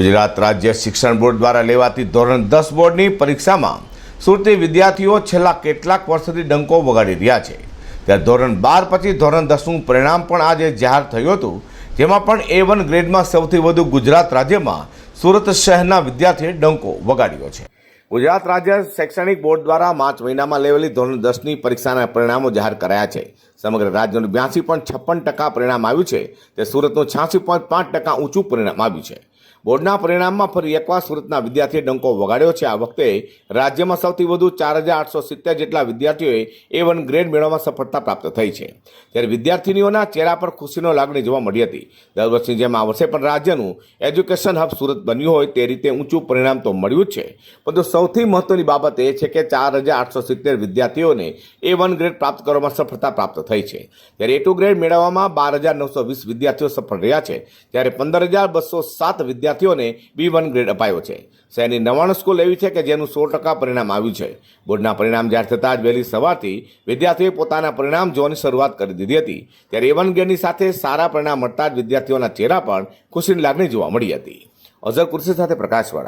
ગુજરાત રાજ્ય શિક્ષણ બોર્ડ દ્વારા લેવાતી ધોરણ દસ બોર્ડની પરીક્ષામાં સુરતી વિદ્યાર્થીઓ છેલ્લા કેટલાક વર્ષોથી ડંકો વગાડી રહ્યા છે. ત્યારે ધોરણ બાર પછી ધોરણ દસનું પરિણામ પણ આજે જાહેર થયું હતું, જેમાં પણ એ વન ગ્રેડમાં સૌથી વધુ ગુજરાત રાજ્યમાં સુરત શહેરના વિદ્યાર્થીએ ડંકો વગાડ્યો છે. ગુજરાત રાજ્ય શૈક્ષણિક બોર્ડ દ્વારા માર્ચ મહિનામાં લેવેલી ધોરણ દસની પરીક્ષાના પરિણામો જાહેર કરાયા છે. સમગ્ર રાજ્યનું બ્યાસી પોઈન્ટ છપ્પન ટકા પરિણામ આવ્યું છે. તે સુરતનું છ્યાસી પોઈન્ટ પાંચ ટકા ઊંચું પરિણામ આવ્યું છે. બોર્ડના પરિણામમાં ફરી એકવાર સુરતના વિદ્યાર્થીએ ડંકો વગાડ્યો છે. આ વખતે રાજ્યમાં સૌથી વધુ ચાર હજાર આઠસો સિત્તેર જેટલા વિદ્યાર્થીઓએ એ વન ગ્રેડ મેળવવામાં સફળતા પ્રાપ્ત થઈ છે. ત્યારે વિદ્યાર્થીનીઓના ચહેરા પર ખુશીનો લાગણી જોવા મળી હતી. દર વર્ષની જેમ આ વર્ષે પણ રાજ્યનું એજ્યુકેશન હબ સુરત બન્યું હોય તે રીતે ઊંચું પરિણામ તો મળ્યું જ છે. પરંતુ સૌથી મહત્વની બાબત એ છે કે ચાર હજાર આઠસો સિત્તેર વિદ્યાર્થીઓને એ વન ગ્રેડ પ્રાપ્ત કરવામાં સફળતા પ્રાપ્ત થઈ છે. ત્યારે એ ટુ ગ્રેડ મેળવવામાં બાર હજાર નવસો વીસ વિદ્યાર્થીઓ સફળ રહ્યા છે, ત્યારે પંદર હજાર બસો સાત વિદ્યાર્થીઓને બી વન ગ્રેડ અપાયો છે. શહેરની નવાણું સ્કૂલ એવી છે કે જેનું સો ટકા પરિણામ આવ્યું છે. બોર્ડના પરિણામ જાહેર થતાં જ વહેલી સવારથી વિદ્યાર્થીઓએ પોતાના પરિણામ જોવાની શરૂઆત કરી દીધી હતી. ત્યારે એ વન ગ્રેડની સાથે સારા પરિણામ મળતા જ વિદ્યાર્થીઓના ચહેરા પર ખુશીની લાગણી જોવા મળી હતી. અઝર કુર્સી સાથે પ્રકાશવાળા.